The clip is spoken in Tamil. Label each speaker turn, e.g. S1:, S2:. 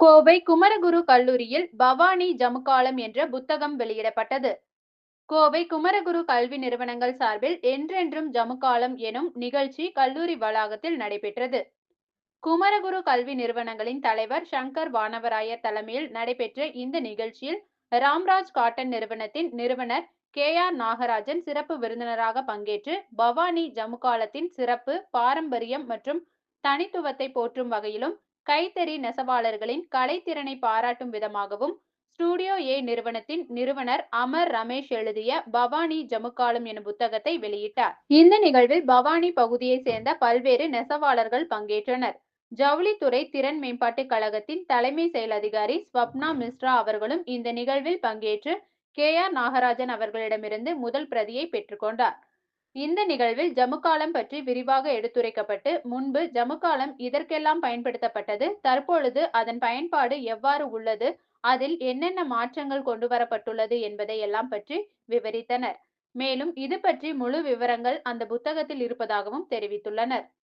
S1: கோவை குமரகுரு கல்லூரியில் பவானி ஜமுகாலம் என்ற புத்தகம் வெளியிடப்பட்டது. கோவை குமரகுரு கல்வி நிறுவனங்கள் சார்பில் என்றென்றும் ஜமுகாலம் எனும் நிகழ்ச்சி கல்லூரி வளாகத்தில் நடைபெற்றது. குமரகுரு கல்வி நிறுவனங்களின் தலைவர் சங்கர் வானவராயர் தலைமையில் நடைபெற்ற இந்த நிகழ்ச்சியில் ராம்ராஜ் காட்டன் நிறுவனத்தின் நிறுவனர் கே ஆர் நாகராஜன் சிறப்பு விருந்தினராக பங்கேற்று பவானி ஜமுகாலத்தின் சிறப்பு பாரம்பரியம் மற்றும் தனித்துவத்தை போற்றும் வகையிலும் கைத்தறி நெசவாளர்களின் கலைத்திறனை பாராட்டும் விதமாகவும் ஸ்டூடியோ ஏ நிறுவனத்தின் நிறுவனர் அமர் ரமேஷ் எழுதிய பவானி ஜமுக்காலம் எனும் புத்தகத்தை வெளியிட்டார். இந்த நிகழ்வில் பவானி பகுதியை சேர்ந்த பல்வேறு நெசவாளர்கள் பங்கேற்றனர். ஜவுளித்துறை திறன் மேம்பாட்டு கழகத்தின் தலைமை செயல் அதிகாரி ஸ்வப்னா மிஸ்ரா அவர்களும் இந்த நிகழ்வில் பங்கேற்று கே ஆர் நாகராஜன் அவர்களிடமிருந்து முதல் பிரதியை பெற்றுக்கொண்டார் இந்த நிகழ்வில் ஜமுக்காலம் பற்றி விரிவாக எடுத்துரைக்கப்பட்டு முன்பு ஜமுக்காலம் இதற்கெல்லாம் பயன்படுத்தப்பட்டது. தற்பொழுது அதன் பயன்பாடு எவ்வாறு உள்ளது? அதில் என்னென்ன மாற்றங்கள் கொண்டு வரப்பட்டுள்ளது என்பதை எல்லாம் பற்றி விவரித்தனர். மேலும் இது பற்றி முழு விவரங்கள் அந்த புத்தகத்தில் இருப்பதாகவும் தெரிவித்துள்ளனர்.